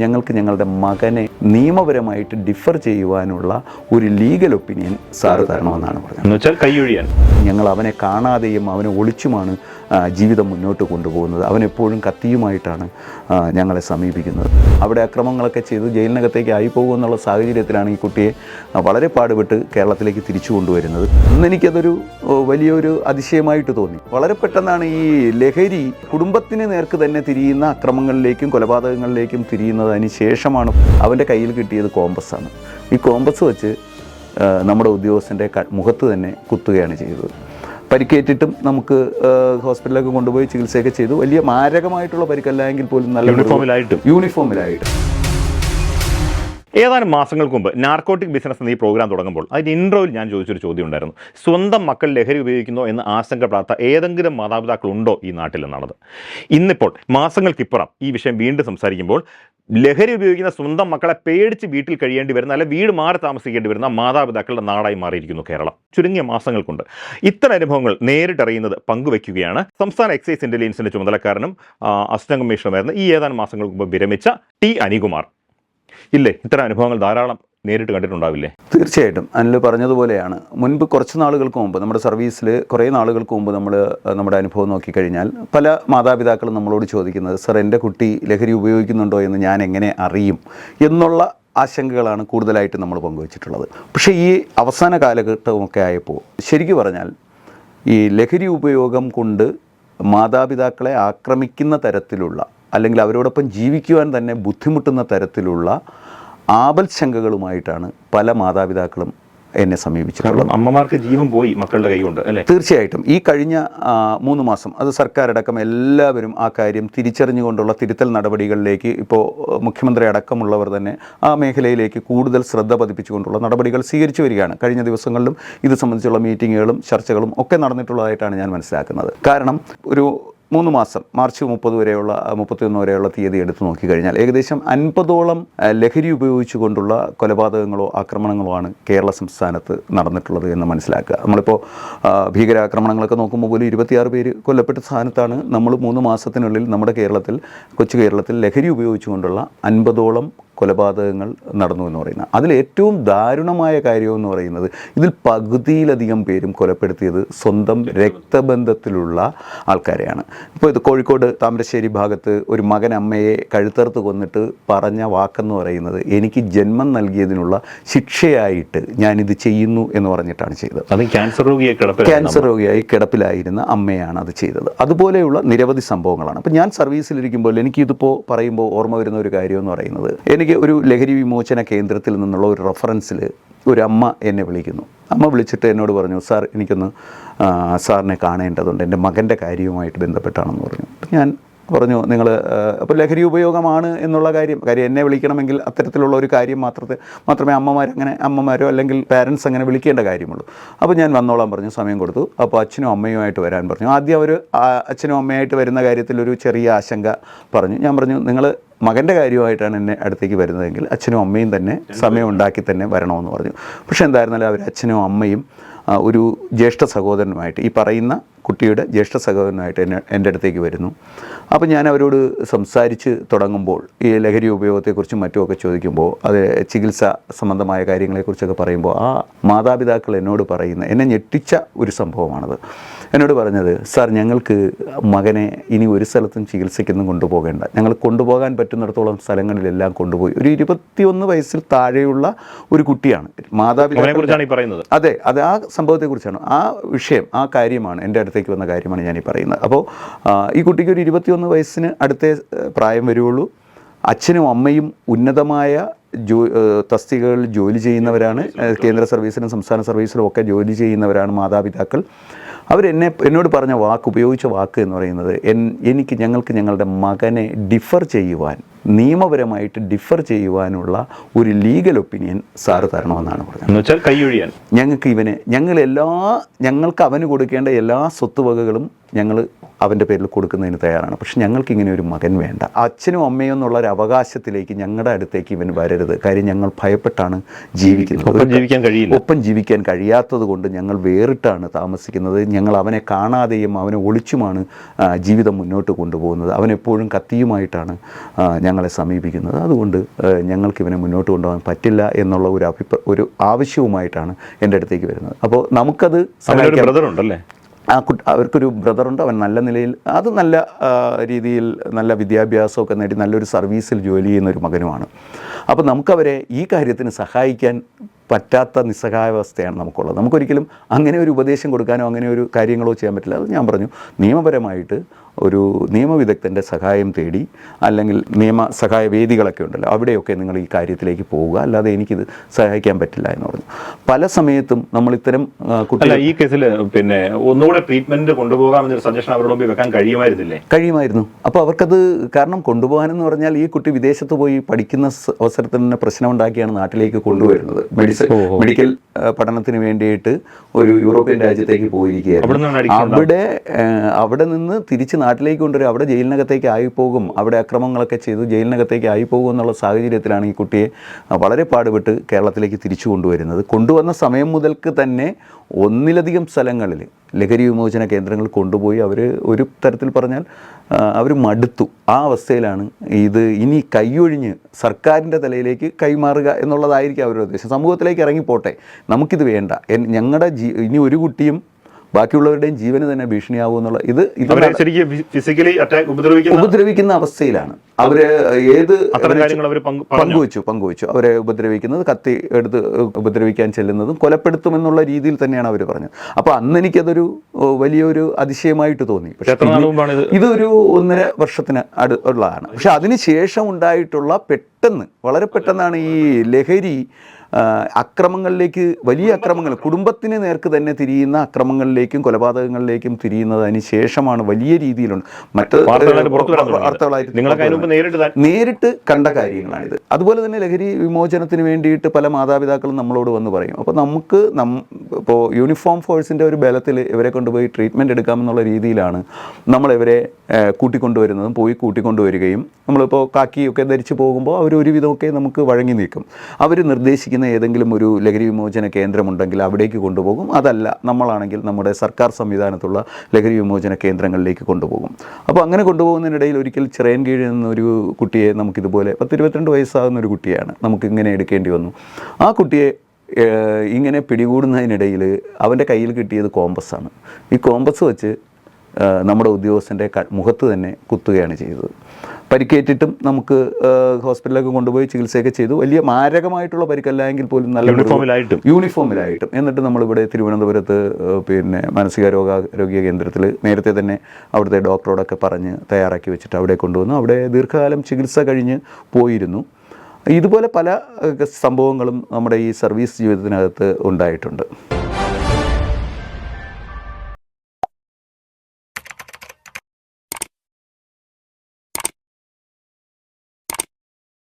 ഞങ്ങൾക്ക് ഞങ്ങളുടെ മകനെ നിയമപരമായിട്ട് ഡിഫർ ചെയ്യുവാനുള്ള ഒരു ലീഗൽ ഒപ്പീനിയൻ സാറ് തരണമെന്നാണ് പറഞ്ഞത്. എന്ന് വെച്ചാൽ കൈയൊഴിയാൻ. ഞങ്ങൾ അവനെ കാണാതെയും അവനെ ഒളിച്ചുമാണ് ജീവിതം മുന്നോട്ട് കൊണ്ടുപോകുന്നത്. അവനെപ്പോഴും കത്തിയുമായിട്ടാണ് ഞങ്ങളെ സമീപിക്കുന്നത്. അവിടെ അക്രമങ്ങളൊക്കെ ചെയ്ത് ജയിലിനകത്തേക്ക് ആയി പോകുമെന്നുള്ള സാഹചര്യത്തിലാണ് ഈ കുട്ടിയെ വളരെ പാടുപെട്ട് കേരളത്തിലേക്ക് തിരിച്ചു കൊണ്ടുവരുന്നത്. ഇന്ന് എനിക്കതൊരു വലിയൊരു അതിശയമായിട്ട് തോന്നി. വളരെ പെട്ടെന്നാണ് ഈ ലഹരി കുടുംബത്തിന് നേർക്ക് തന്നെ തിരിയുന്ന അക്രമങ്ങളിലേക്കും കൊലപാതകങ്ങളിലേക്കും തിരിയുന്നതിന് ശേഷമാണ് അവന്റെ കയ്യിൽ കിട്ടിയത് കോമ്പസാണ് ഈ കോമ്പസ് വെച്ച് നമ്മുടെ ഉദ്യോഗസ്ഥന്റെ മുഖത്ത് തന്നെ കുത്തുകയാണ് ചെയ്തത്. പരിക്കേറ്റിട്ടും നമുക്ക് ഹോസ്പിറ്റലിലേക്ക് കൊണ്ടുപോയി ചികിത്സയൊക്കെ ചെയ്തു. വലിയ മാരകമായിട്ടുള്ള പരിക്കല്ല എങ്കിൽ പോലും നല്ല യൂണിഫോമിലായിട്ട്. യൂണിഫോമിലായിട്ട്. ഏതാനും മാസങ്ങൾക്ക് മുമ്പ് നാർക്കോട്ടിക് ബിസിനസ് എന്ന ഈ പ്രോഗ്രാം തുടങ്ങുമ്പോൾ അതിന്റെ ഇൻട്രോയിൽ ഞാൻ ചോദിച്ചൊരു ചോദ്യം ഉണ്ടായിരുന്നു. സ്വന്തം മക്കൾ ലഹരി ഉപയോഗിക്കുന്നോ എന്ന് ആശങ്കപ്പെടാത്ത ഏതെങ്കിലും മാതാപിതാക്കളുണ്ടോ ഈ നാട്ടിൽ എന്നാണത്. ഇന്നിപ്പോൾ മാസങ്ങൾക്കിപ്പുറം ഈ വിഷയം വീണ്ടും സംസാരിക്കുമ്പോൾ ലഹരി ഉപയോഗിക്കുന്ന സ്വന്തം മക്കളെ പേടിച്ച് വീട്ടിൽ കഴിയേണ്ടി വരുന്ന അല്ലെങ്കിൽ വീട് മാറി താമസിക്കേണ്ടി വരുന്ന മാതാപിതാക്കളുടെ നാടായി മാറിയിരിക്കുന്നു കേരളം. ചുരുങ്ങിയ മാസങ്ങൾ കൊണ്ട് ഇത്തരം അനുഭവങ്ങൾ നേരിട്ടറിയുന്നത് പങ്കുവയ്ക്കുകയാണ് സംസ്ഥാന എക്സൈസ് ഇന്റലിജൻസിന്റെ ചുമതലക്കാരനും അസിസ്റ്റന്റ് കമ്മീഷണറുമായിരുന്ന ഈ ഏതാനും മാസങ്ങൾക്ക് മുമ്പ് വിരമിച്ച ടി അനികുമാർ. ഇല്ലേ? ഇത്തരം അനുഭവങ്ങൾ ധാരാളം നേരിട്ട് കണ്ടിട്ടുണ്ടാവില്ലേ? തീർച്ചയായിട്ടും. അനിൽ പറഞ്ഞതുപോലെയാണ്. മുൻപ് കുറച്ച് നാളുകൾക്ക് മുമ്പ് നമ്മുടെ സർവീസിൽ കുറേ നാളുകൾക്ക് മുമ്പ് നമ്മൾ നമ്മുടെ അനുഭവം നോക്കിക്കഴിഞ്ഞാൽ പല മാതാപിതാക്കളും നമ്മളോട് ചോദിക്കുന്നത് സർ എന്റെ കുട്ടി ലഹരി ഉപയോഗിക്കുന്നുണ്ടോ എന്ന് ഞാൻ എങ്ങനെ അറിയും? എന്നുള്ള ആശങ്കകളാണ് കൂടുതലായിട്ട് നമ്മൾ പങ്കുവച്ചിട്ടുള്ളത്. പക്ഷേ ഈ അവസാന കാലഘട്ടമൊക്കെ ആയപ്പോൾ ശരിക്കും പറഞ്ഞാൽ ഈ ലഹരി ഉപയോഗം കൊണ്ട് മാതാപിതാക്കളെ ആക്രമിക്കുന്ന തരത്തിലുള്ള അല്ലെങ്കിൽ അവരോടൊപ്പം ജീവിക്കുവാൻ തന്നെ ബുദ്ധിമുട്ടുന്ന തരത്തിലുള്ള ആപൽശങ്കകളുമായിട്ടാണ് പല മാതാപിതാക്കളും എന്നെ സമീപിച്ചിട്ടുള്ളത്. അമ്മമാർക്ക് ജീവൻ പോയി മക്കളുടെ കൈ കൊണ്ട് അല്ലേ? തീർച്ചയായിട്ടും. ഈ കഴിഞ്ഞ മൂന്ന് മാസം അത് സർക്കാരടക്കം എല്ലാവരും ആ കാര്യം തിരിച്ചറിഞ്ഞുകൊണ്ടുള്ള തിരുത്തൽ നടപടികളിലേക്ക് ഇപ്പോൾ മുഖ്യമന്ത്രി അടക്കമുള്ളവർ തന്നെ ആ മേഖലയിലേക്ക് കൂടുതൽ ശ്രദ്ധ പതിപ്പിച്ചുകൊണ്ടുള്ള നടപടികൾ സ്വീകരിച്ചു വരികയാണ്. കഴിഞ്ഞ ദിവസങ്ങളിലും ഇത് സംബന്ധിച്ചുള്ള മീറ്റിങ്ങുകളും ചർച്ചകളും ഒക്കെ നടന്നിട്ടുള്ളതായിട്ടാണ് ഞാൻ മനസ്സിലാക്കുന്നത്. കാരണം ഒരു മൂന്ന് മാസം മാർച്ച് മുപ്പത് വരെയുള്ള മുപ്പത്തിയൊന്ന് വരെയുള്ള തീയതി എടുത്തു നോക്കിക്കഴിഞ്ഞാൽ ഏകദേശം അൻപതോളം ലഹരി ഉപയോഗിച്ചുകൊണ്ടുള്ള കൊലപാതകങ്ങളോ ആക്രമണങ്ങളോ ആണ് കേരള സംസ്ഥാനത്ത് നടന്നിട്ടുള്ളത് എന്ന് മനസ്സിലാക്കുക. നമ്മളിപ്പോൾ ഭീകരാക്രമണങ്ങളൊക്കെ നോക്കുമ്പോൾ പോലും ഇരുപത്തിയാറ് പേര് കൊല്ലപ്പെട്ട സ്ഥാനത്താണ് നമ്മൾ മൂന്ന് മാസത്തിനുള്ളിൽ നമ്മുടെ കേരളത്തിൽ കൊച്ചു കേരളത്തിൽ ലഹരി ഉപയോഗിച്ചുകൊണ്ടുള്ള അൻപതോളം കൊലപാതകങ്ങൾ നടന്നു എന്ന് പറയുന്നത്. അതിൽ ഏറ്റവും ദാരുണമായ കാര്യമെന്ന് പറയുന്നത് ഇതിൽ പകുതിയിലധികം പേരും കൊലപ്പെടുത്തിയത് സ്വന്തം രക്തബന്ധത്തിലുള്ള ആൾക്കാരെയാണ്. ഇപ്പോൾ ഇത് കോഴിക്കോട് താമരശ്ശേരി ഭാഗത്ത് ഒരു മകൻ അമ്മയെ കഴുത്തറുത്ത് കൊന്നിട്ട് പറഞ്ഞ വാക്കെന്ന് പറയുന്നത് എനിക്ക് ജന്മം നൽകിയതിനുള്ള ശിക്ഷയായിട്ട് ഞാനിത് ചെയ്യുന്നു എന്ന് പറഞ്ഞിട്ടാണ് ചെയ്തത്. അത് ക്യാൻസർ രോഗിയെ ക്യാൻസർ രോഗിയായി കിടപ്പിലായിരുന്ന അമ്മയാണ് അത് ചെയ്തത്. അതുപോലെയുള്ള നിരവധി സംഭവങ്ങളാണ്. അപ്പോൾ ഞാൻ സർവീസിലിരിക്കുമ്പോൾ എനിക്കിതിപ്പോൾ പറയുമ്പോൾ ഓർമ്മ വരുന്ന ഒരു കാര്യം എന്ന് പറയുന്നത്. എനിക്ക് ഒരു ലഹരി വിമോചന കേന്ദ്രത്തിൽ നിന്നുള്ള ഒരു റെഫറൻസിൽ ഒരു അമ്മ എന്നെ വിളിക്കുന്നു. അമ്മ വിളിച്ചിട്ട് എന്നോട് പറഞ്ഞു സാർ എനിക്കൊന്ന് സാറിനെ കാണേണ്ടതുണ്ട്. എന്റെ മകന്റെ കാര്യവുമായിട്ട് ബന്ധപ്പെട്ടാണെന്ന് പറഞ്ഞു. ഞാൻ പറഞ്ഞു നിങ്ങൾ അപ്പോൾ ലഹരി ഉപയോഗമാണ് എന്നുള്ള കാര്യം കാര്യം എന്നെ വിളിക്കണമെങ്കിൽ അത്തരത്തിലുള്ള ഒരു കാര്യം മാത്രത്തെ മാത്രമേ അമ്മമാർ അങ്ങനെ അമ്മമാരോ അല്ലെങ്കിൽ പാരൻസ് അങ്ങനെ വിളിക്കേണ്ട കാര്യമുള്ളൂ. അപ്പോൾ ഞാൻ വന്നോളാൻ പറഞ്ഞു സമയം കൊടുത്തു. അപ്പോൾ അച്ഛനും അമ്മയുമായിട്ട് വരാൻ പറഞ്ഞു. ആദ്യം അവർ അച്ഛനും അമ്മയായിട്ട് വരുന്ന കാര്യത്തിൽ ഒരു ചെറിയ ആശങ്ക പറഞ്ഞു. ഞാൻ പറഞ്ഞു നിങ്ങൾ മകന്റെ കാര്യമായിട്ടാണ് എന്നെ അടുത്തേക്ക് വരുന്നതെങ്കിൽ അച്ഛനും അമ്മയും തന്നെ സമയം ഉണ്ടാക്കി തന്നെ വരണമെന്ന് പറഞ്ഞു. പക്ഷേ എന്തായിരുന്നാലും അവർ അച്ഛനും അമ്മയും ഒരു ജ്യേഷ്ഠ സഹോദരനുമായിട്ട് ഈ പറയുന്ന കുട്ടിയുടെ ജ്യേഷ്ഠ സഹോദരനുമായിട്ട് എന്നെ എന്റെ അടുത്തേക്ക് വരുന്നു. അപ്പോൾ ഞാൻ അവരോട് സംസാരിച്ച് തുടങ്ങുമ്പോൾ ഈ ലഹരി ഉപയോഗത്തെക്കുറിച്ചും മറ്റുമൊക്കെ ചോദിക്കുമ്പോൾ അത് ചികിത്സ സംബന്ധമായ കാര്യങ്ങളെക്കുറിച്ചൊക്കെ പറയുമ്പോൾ ആ മാതാപിതാക്കൾ എന്നോട് പറയുന്ന എന്നെ ഞെട്ടിച്ച ഒരു സംഭവമാണത്. എന്നോട് പറഞ്ഞത് സാർ ഞങ്ങൾക്ക് മകനെ ഇനി ഒരു സ്ഥലത്തും ചികിത്സയ്ക്കൊന്നും കൊണ്ടുപോകേണ്ട. ഞങ്ങൾ കൊണ്ടുപോകാൻ പറ്റുന്നിടത്തോളം സ്ഥലങ്ങളിലെല്ലാം കൊണ്ടുപോയി. ഒരു ഇരുപത്തിയൊന്ന് വയസ്സിൽ താഴെയുള്ള ഒരു കുട്ടിയാണ്. മാതാപിതാക്കളെ അതെ അത് ആ സംഭവത്തെക്കുറിച്ചാണ്. ആ വിഷയം ആ കാര്യമാണ് എന്റെ അടുത്തേക്ക് വന്ന കാര്യമാണ് ഞാൻ ഈ പറയുന്നത്. അപ്പോൾ ഈ കുട്ടിക്ക് ഒരു ഇരുപത്തിയൊന്ന് വയസ്സിന് അടുത്തേ പ്രായം വരുള്ളൂ അച്ഛനും അമ്മയും ഉന്നതമായ ജോ തസ്തികകളിൽ ജോലി ചെയ്യുന്നവരാണ് കേന്ദ്ര സർവീസിലും സംസ്ഥാന സർവീസിലും ഒക്കെ ജോലി ചെയ്യുന്നവരാണ് മാതാപിതാക്കൾ. അവരെന്നെ എന്നോട് പറഞ്ഞ വാക്ക് ഉപയോഗിച്ച വാക്ക് എന്ന് പറയുന്നത് എൻ എനിക്ക് ഞങ്ങൾക്ക് ഞങ്ങളുടെ മകനെ ഡിഫർ ചെയ്യുവാൻ നിയമപരമായിട്ട് ഡിഫർ ചെയ്യുവാനുള്ള ഒരു ലീഗൽ ഒപ്പീനിയൻ സാറ് തരണമെന്നാണ് പറഞ്ഞത്. എന്ന് വെച്ചാൽ കൈയൊഴിയാൻ. ഞങ്ങൾക്ക് ഇവനെ ഞങ്ങൾ എല്ലാ ഞങ്ങൾക്ക് അവന് കൊടുക്കേണ്ട എല്ലാ സ്വത്തുവകകളും ഞങ്ങൾ അവന്റെ പേരിൽ കൊടുക്കുന്നതിന് തയ്യാറാണ്. പക്ഷെ ഞങ്ങൾക്ക് ഇങ്ങനെ ഒരു മകൻ വേണ്ട. അച്ഛനും അമ്മയും എന്നുള്ള ഒരു അവകാശത്തിലേക്ക് ഞങ്ങളുടെ അടുത്തേക്ക് ഇവൻ വരരുത്. കാര്യം ഞങ്ങൾ ഭയപ്പെട്ടാണ് ജീവിക്കുന്നത്. ഒപ്പം ജീവിക്കാൻ കഴിയില്ല. ഒപ്പം ജീവിക്കാൻ കഴിയാത്തത് കൊണ്ട് ഞങ്ങൾ വേറിട്ടാണ് താമസിക്കുന്നത്. ഞങ്ങൾ അവനെ കാണാതെയും അവനെ ഒളിച്ചുമാണ് ജീവിതം മുന്നോട്ട് കൊണ്ടുപോകുന്നത്. അവനെപ്പോഴും കത്തിയുമായിട്ടാണ് ഞങ്ങളെ സമീപിക്കുന്നത്. അതുകൊണ്ട് ഞങ്ങൾക്ക് ഇവനെ മുന്നോട്ട് കൊണ്ടുപോകാൻ പറ്റില്ല എന്നുള്ള ഒരു അഭിപ്രായ ഒരു ആവശ്യവുമായിട്ടാണ് എന്റെ അടുത്തേക്ക് വരുന്നത്. അപ്പോൾ നമുക്കത് ബ്രദർ ഉണ്ടല്ലേ? ആ കുട്ടി അവർക്കൊരു ബ്രദറുണ്ട് അവൻ നല്ല നിലയിൽ അത് നല്ല രീതിയിൽ നല്ല വിദ്യാഭ്യാസമൊക്കെ നേടി നല്ലൊരു സർവീസിൽ ജോലി ചെയ്യുന്ന ഒരു മകനുമാണ്. അപ്പോൾ നമുക്കവരെ ഈ കാര്യത്തിന് സഹായിക്കാൻ പറ്റാത്ത നിസ്സഹായാവസ്ഥയാണ് നമുക്കുള്ളത്. നമുക്കൊരിക്കലും അങ്ങനെ ഒരു ഉപദേശം കൊടുക്കാനോ അങ്ങനെ ഒരു കാര്യങ്ങളോ ചെയ്യാൻ പറ്റില്ല. അത് ഞാൻ പറഞ്ഞു. നിയമപരമായിട്ട് ഒരു നിയമവിദഗ്ധന്റെ സഹായം തേടി അല്ലെങ്കിൽ നിയമ സഹായ വേദികളൊക്കെ ഉണ്ടല്ലോ അവിടെയൊക്കെ നിങ്ങൾ ഈ കാര്യത്തിലേക്ക് പോവുക. അല്ലാതെ എനിക്കിത് സഹായിക്കാൻ പറ്റില്ല എന്ന് പറഞ്ഞു. പല സമയത്തും നമ്മൾ ഇത്തരം കുട്ടികൾ ഈ കേസിൽ പിന്നെ ഒന്നുകൂടെ ട്രീറ്റ്മെന്റ് കൊണ്ടുപോകാമെന്നൊരു സജഷൻ അവരുടെ മുമ്പിൽ വെക്കാൻ കഴിയുമായിരുന്നില്ലേ? കഴിയുമായിരുന്നു. അപ്പോൾ അവർക്കത് കാരണം കൊണ്ടുപോകാനെന്ന് പറഞ്ഞാൽ ഈ കുട്ടി വിദേശത്ത് പോയി പഠിക്കുന്ന അവസരത്തിൽ തന്നെ പ്രശ്നമുണ്ടാക്കിയാണ് നാട്ടിലേക്ക് കൊണ്ടുവരുന്നത്. മെഡിസിൻ മെഡിക്കൽ ആ, പഠനത്തിന് വേണ്ടിയിട്ട് ഒരു യൂറോപ്യൻ രാജ്യത്തേക്ക് പോയിരിക്കുകയായിരുന്നു. അവിടെ അവിടെ നിന്ന് തിരിച്ച് നാട്ടിലേക്ക് കൊണ്ടുവരും അവിടെ ജയിലിനകത്തേക്ക് ആയി പോകും അവിടെ അക്രമങ്ങളൊക്കെ ചെയ്ത് ജയിലിനകത്തേക്ക് ആയി പോകും എന്നുള്ള സാഹചര്യത്തിലാണ് ഈ കുട്ടിയെ വളരെ പാടുപെട്ട് കേരളത്തിലേക്ക് തിരിച്ചു കൊണ്ടുവരുന്നത്. കൊണ്ടുവന്ന സമയം മുതൽക്ക് തന്നെ ഒന്നിലധികം സ്ഥലങ്ങളിൽ ലഹരി വിമോചന കേന്ദ്രങ്ങൾ കൊണ്ടുപോയി അവർ ഒരു തരത്തിൽ പറഞ്ഞാൽ അവർ മടുത്തു. ആ അവസ്ഥയിലാണ് ഇത് ഇനി കൈയൊഴിഞ്ഞ് സർക്കാരിന്റെ തലയിലേക്ക് കൈമാറുക എന്നുള്ളതായിരിക്കും അവരുടെ ഉദ്ദേശം. സമൂഹത്തിലേക്ക് ഇറങ്ങിപ്പോട്ടെ. നമുക്കിത് വേണ്ട. ഞങ്ങളുടെ ജീ ഇനി ഒരു കുട്ടിയും ബാക്കിയുള്ളവരുടെയും ജീവന് തന്നെ ഭീഷണിയാവും എന്നുള്ള ഇത് ഫിസിക്കലി ഉപദ്രവിക്കുന്ന അവസ്ഥയിലാണ്. അവർ ഏത് പങ്കുവച്ചു പങ്കുവച്ചു. അവരെ ഉപദ്രവിക്കുന്നത് കത്തി എടുത്ത് ഉപദ്രവിക്കാൻ ചെല്ലുന്നതും കൊലപ്പെടുത്തുമെന്നുള്ള രീതിയിൽ തന്നെയാണ് അവർ പറഞ്ഞത്. അപ്പോൾ അന്ന് എനിക്കതൊരു വലിയൊരു അതിശയമായിട്ട് തോന്നി. പക്ഷേ ഇതൊരു ഒന്നര വർഷത്തിന് അടു ഉള്ളതാണ്. പക്ഷെ അതിനുശേഷം ഉണ്ടായിട്ടുള്ള പെട്ടെന്ന് വളരെ പെട്ടെന്നാണ് ഈ ലഹരി അക്രമങ്ങളിലേക്ക് വലിയ അക്രമങ്ങൾ കുടുംബത്തിന് നേർക്ക് തന്നെ തിരിയുന്ന അക്രമങ്ങളിലേക്കും കൊലപാതകങ്ങളിലേക്കും തിരിയുന്നതിന് ശേഷമാണ് വലിയ രീതിയിലുണ്ട്. മറ്റ് വാർത്തകളായിട്ട് നേരിട്ട് കണ്ട കാര്യങ്ങളാണിത്. അതുപോലെ തന്നെ ലഹരി വിമോചനത്തിന് വേണ്ടിയിട്ട് പല മാതാപിതാക്കളും നമ്മളോട് വന്ന് പറയും. അപ്പോൾ നമുക്ക് നം ഇപ്പോൾ യൂണിഫോം ഫോഴ്സിന്റെ ഒരു ബലത്തിൽ ഇവരെ കൊണ്ടുപോയി ട്രീറ്റ്മെന്റ് എടുക്കാമെന്നുള്ള രീതിയിലാണ് നമ്മളിവരെ കൂട്ടിക്കൊണ്ടുവരുന്നതും പോയി കൂട്ടിക്കൊണ്ടുവരികയും നമ്മളിപ്പോൾ കാക്കിയൊക്കെ ധരിച്ച് പോകുമ്പോൾ അവർ ഒരുവിധമൊക്കെ നമുക്ക് വഴങ്ങി നിൽക്കും അവർ നിർദ്ദേശിക്കുന്ന ഏതെങ്കിലും ഒരു ലഹരി വിമോചന കേന്ദ്രമുണ്ടെങ്കിൽ അവിടേക്ക് കൊണ്ടുപോകും. അതല്ല നമ്മളാണെങ്കിൽ നമ്മുടെ സർക്കാർ സംവിധാനത്തുള്ള ലഹരി വിമോചന കേന്ദ്രങ്ങളിലേക്ക് കൊണ്ടുപോകും. അപ്പോൾ അങ്ങനെ കൊണ്ടുപോകുന്നതിനിടയിൽ ഒരിക്കൽ ചിറയൻ കീഴിൽ നിന്നൊരു കുട്ടിയെ നമുക്കിതുപോലെ പത്തിരുപത്തിരണ്ട് വയസ്സാകുന്ന ഒരു കുട്ടിയാണ് നമുക്ക് ഇങ്ങനെ എടുക്കേണ്ടി വന്നു. ആ കുട്ടിയെ ഇങ്ങനെ പിടികൂടുന്നതിനിടയിൽ അവന്റെ കയ്യിൽ കിട്ടിയത് കോമ്പസാണ് ഈ കോമ്പസ് വെച്ച് നമ്മുടെ ഉദ്യോഗസ്ഥന്റെ മുഖത്ത് തന്നെ കുത്തുകയാണ് ചെയ്തത്. പരിക്കേറ്റിട്ടും നമുക്ക് ഹോസ്പിറ്റലിലൊക്കെ കൊണ്ടുപോയി ചികിത്സയൊക്കെ ചെയ്തു. വലിയ മാരകമായിട്ടുള്ള പരിക്കല്ല എങ്കിൽ പോലും നല്ല യൂണിഫോമിലായിട്ടും. യൂണിഫോമിലായിട്ടും. എന്നിട്ട് നമ്മളിവിടെ തിരുവനന്തപുരത്ത് പിന്നെ മാനസിക രോഗാരോഗ്യ കേന്ദ്രത്തിൽ നേരത്തെ തന്നെ അവിടുത്തെ ഡോക്ടറോടൊക്കെ പറഞ്ഞ് തയ്യാറാക്കി വെച്ചിട്ട് അവിടെ കൊണ്ടുവന്നു. അവിടെ ദീർഘകാലം ചികിത്സ കഴിഞ്ഞ് പോയിരുന്നു. ഇതുപോലെ പല സംഭവങ്ങളും നമ്മുടെ ഈ സർവീസ് ജീവിതത്തിനകത്ത് ഉണ്ടായിട്ടുണ്ട്.